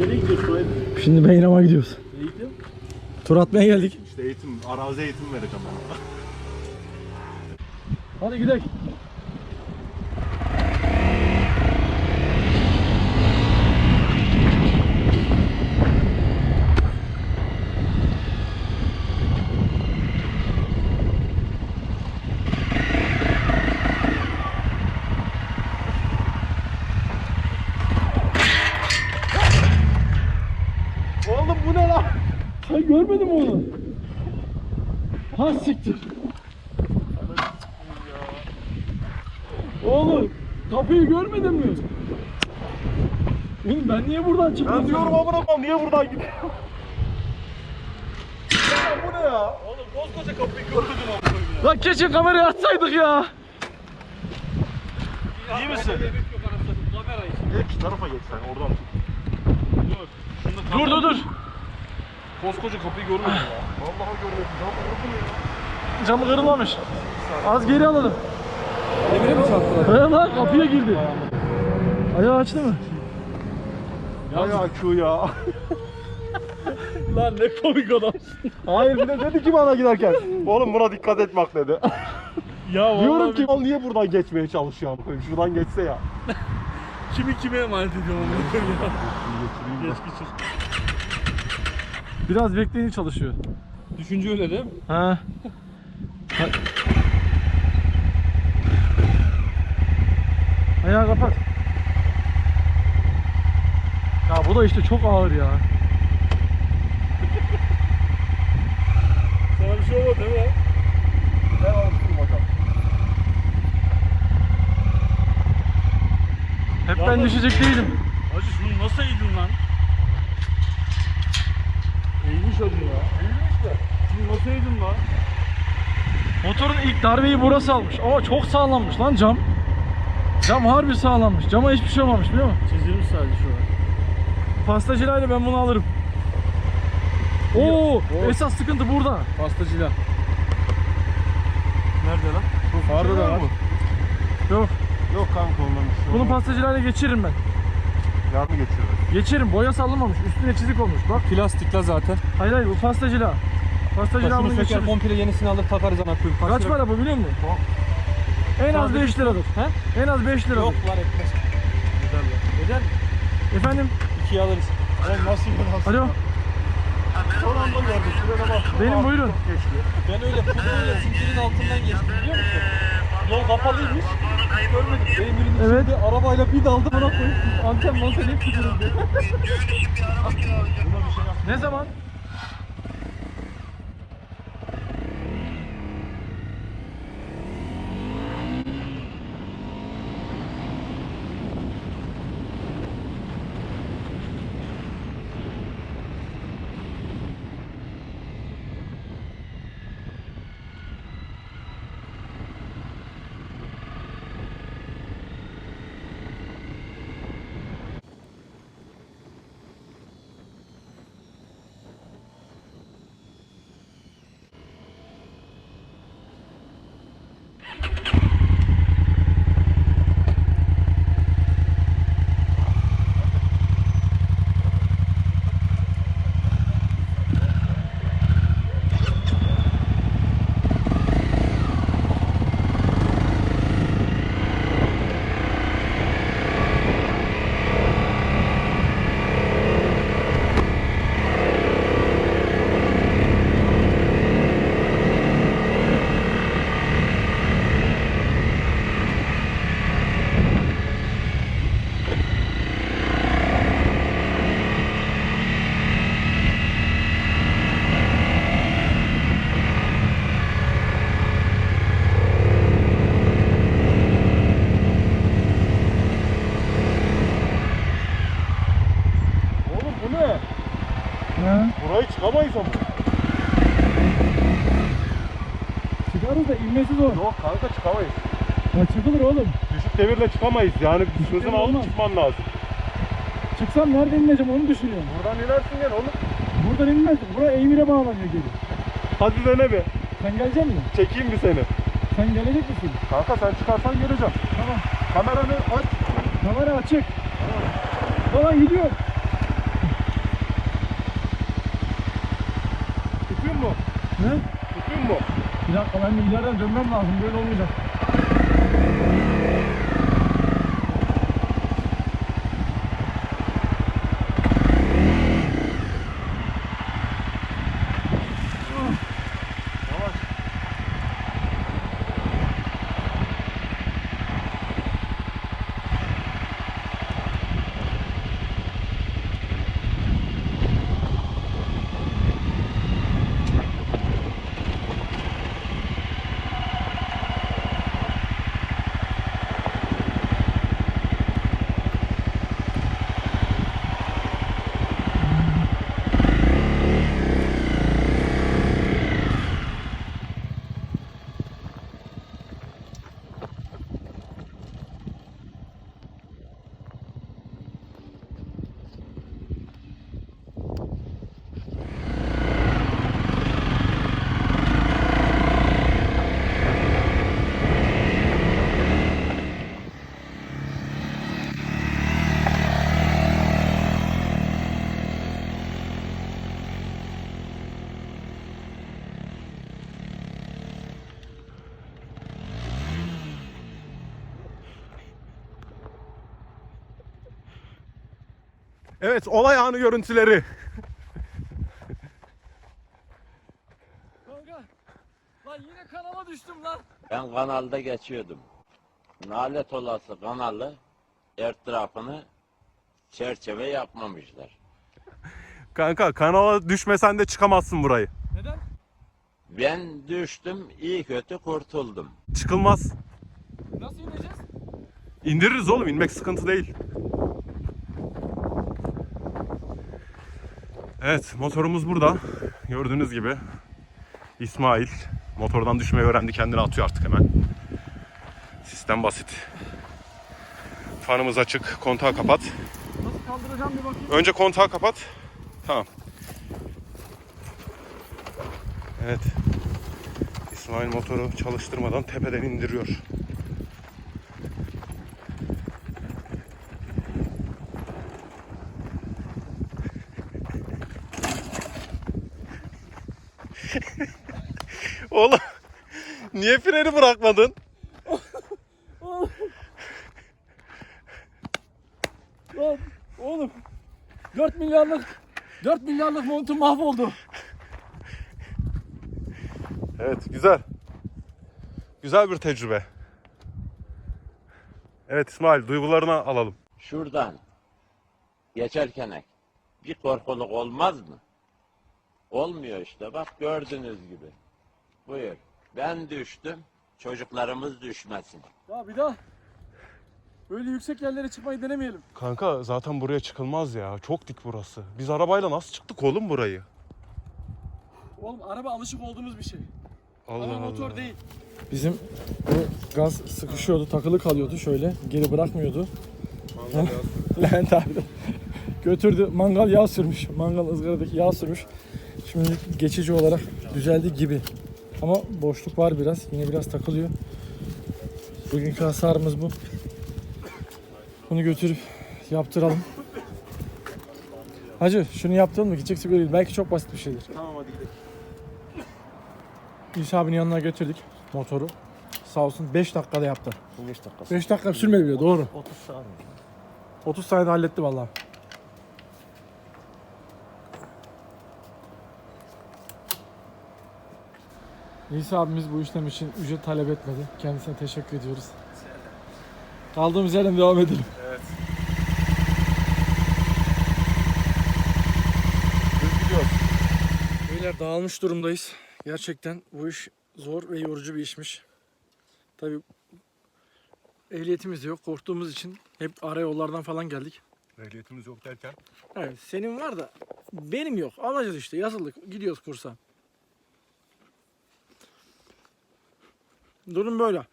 Nereye gidiyorsun Aydın? Şimdi Beynam'a gidiyoruz. Eğitim. Tur atmaya geldik. İşte eğitim, arazi eğitim verdik ama. Hadi gidelim. Oğlum bu ne lan? Sen görmedin mi onu? Ha siktir. Oğlum kapıyı görmedin mi? Oğlum ben niye buradan çıktım? Ben diyorum amına koyayım niye buradan gidiyor? Ya bu ne ya? Oğlum koskoca kapıyı görmedin amına koyayım ya. Lan keşke kamerayı açsaydık ya. İyi misin? Geç şu tarafa geç sen oradan tut. Dur dur dur. Koskoca kapıyı görmedin ya. Vallahi görmedim. Ne ya? Camı kırılmamış. Az geri alalım. Emre mi çarptılar? He lan kapıya girdi. Ayağı açtı mı? Hay IQ ya. Lan ne komik adamsın. Hayır bir de dedi ki bana giderken. Oğlum buna dikkat et bak dedi. Ya Diyorum ki al niye buradan geçmeye çalışıyor amına koyayım? Şuradan geçse ya. Kimi kime emanet ediyorum onu ya. Geç geçir. Biraz bekleyince çalışıyor. Düşünce öyle değil mi? Ha. Ha- Ayağı kapat. Ya bu da işte çok ağır ya. Sana bir şey olmadı değil mi? Ben alıştım hocam. Hep ben düşecek değilim. Hacı şunu nasıl eğdin lan? Eğmiş hacı ya. Eğmiş de. Şunu Motorun ilk darbeyi burası almış. Ama çok sağlammış lan cam. Cam harbi sağlammış. Cama hiçbir şey olmamış biliyor musun? Çizilmiş sadece şu an. Pastacılayla ben bunu alırım. Oo, esas sıkıntı burada. Pastacıyla. Nerede lan? Farda da var. Yok, Yok kanka üstüne. bunu pastacılayla geçiririm ben. Yardım geçirir. Geçerim, boya sallamamış. Üstüne çizik olmuş. Bak, Plastikla zaten. hayır hayır bu pastacıyla. Pastacıyla Şunu bunu söker geçiririm. komple yenisini alır takarız ana koyayım. Kaç para bu biliyor musun? En az 5 liradır. He? En az 5 liradır. Yok lan etmez. Güzel ya. Mi? Efendim? İkiye alırız. Oğlum nasıl nasıl? Alo? Son anda gördüm. Şuraya bak. Benim buyurun. Ben öyle pudruyla zincirin altından geçtim biliyor musun? Yol kapalıymış. Hiç görmedim. Benim birinin Evet. içinde arabayla bir daldım ona koyup anten manten hepsi kırıldı. Ne zaman? Oğlum bu ne? Ha? Burayı çıkamayız ama. Çıkarız da inmesi zor. Yok kanka çıkamayız. Ya çıkılır oğlum. Düşük devirle çıkamayız. Yani hızını alıp olmaz. çıkman lazım. Çıksam nerede ineceğim onu düşünüyorum. Buradan inersin gel oğlum. Buradan inmezdim. Buraya Emir'e bağlanıyor geri. Hadi dene bir. Sen gelecek misin? Çekeyim bir seni. Sen gelecek misin? Kanka sen çıkarsan geleceğim. Tamam. Kameranı aç. Kamera açık. Falan gidiyor. Ne? Tutayım mı? Bir dakika ben ileriden dönmem lazım. Böyle olmayacak. Evet, olay anı görüntüleri. Kanka. Lan yine kanala düştüm lan. Ben kanalda geçiyordum. Nalet olası kanalı etrafını çerçeve yapmamışlar. Kanka kanala düşmesen de çıkamazsın burayı. Neden? Ben düştüm, iyi kötü kurtuldum. Çıkılmaz. Nasıl ineceğiz? İndiririz oğlum, inmek sıkıntı değil. Evet, motorumuz burada. Gördüğünüz gibi İsmail motordan düşmeyi öğrendi, kendini atıyor artık hemen. Sistem basit. Fanımız açık, kontağı kapat. Nasıl kaldıracağım bir bakayım. Önce kontağı kapat. Tamam. Evet. İsmail motoru çalıştırmadan tepeden indiriyor. Oğlum niye freni bırakmadın? Lan oğlum. 4 milyarlık 4 milyarlık montum mahvoldu. Evet güzel. Güzel bir tecrübe. Evet İsmail duygularını alalım. Şuradan geçerken bir korkuluk olmaz mı? Olmuyor işte bak gördüğünüz gibi. Buyur. Ben düştüm, çocuklarımız düşmesin. Ya bir daha böyle yüksek yerlere çıkmayı denemeyelim. Kanka zaten buraya çıkılmaz ya. Çok dik burası. Biz arabayla nasıl çıktık oğlum burayı? Oğlum araba alışık olduğumuz bir şey. Allah Ama Allah. motor değil. Bizim bu gaz sıkışıyordu, takılı kalıyordu şöyle. Geri bırakmıyordu. Levent abi de götürdü. Mangal yağ sürmüş. Mangal ızgaradaki yağ sürmüş. Şimdi geçici olarak düzeldi gibi. Ama boşluk var biraz. Yine biraz takılıyor. Bugünkü hasarımız bu. Bunu götürüp yaptıralım. Hacı şunu yaptın mı? Gideceksek öyle değil. Belki çok basit bir şeydir. Tamam hadi gidelim. İsa abinin yanına götürdük motoru. Sağ olsun 5 dakikada yaptı. 5 dakika. 5 dakika sürmedi bile doğru. 30 saat. 30 saniyede halletti vallahi. İsa abimiz bu işlem için ücret talep etmedi. Kendisine teşekkür ediyoruz. Kaldığımız yerden devam edelim. Evet. Düz gidiyoruz. Beyler dağılmış durumdayız. Gerçekten bu iş zor ve yorucu bir işmiş. Tabii ehliyetimiz de yok. Korktuğumuz için hep ara yollardan falan geldik. Ehliyetimiz yok derken. Evet senin var da benim yok. Alacağız işte yazıldık. Gidiyoruz kursa. Durum böyle.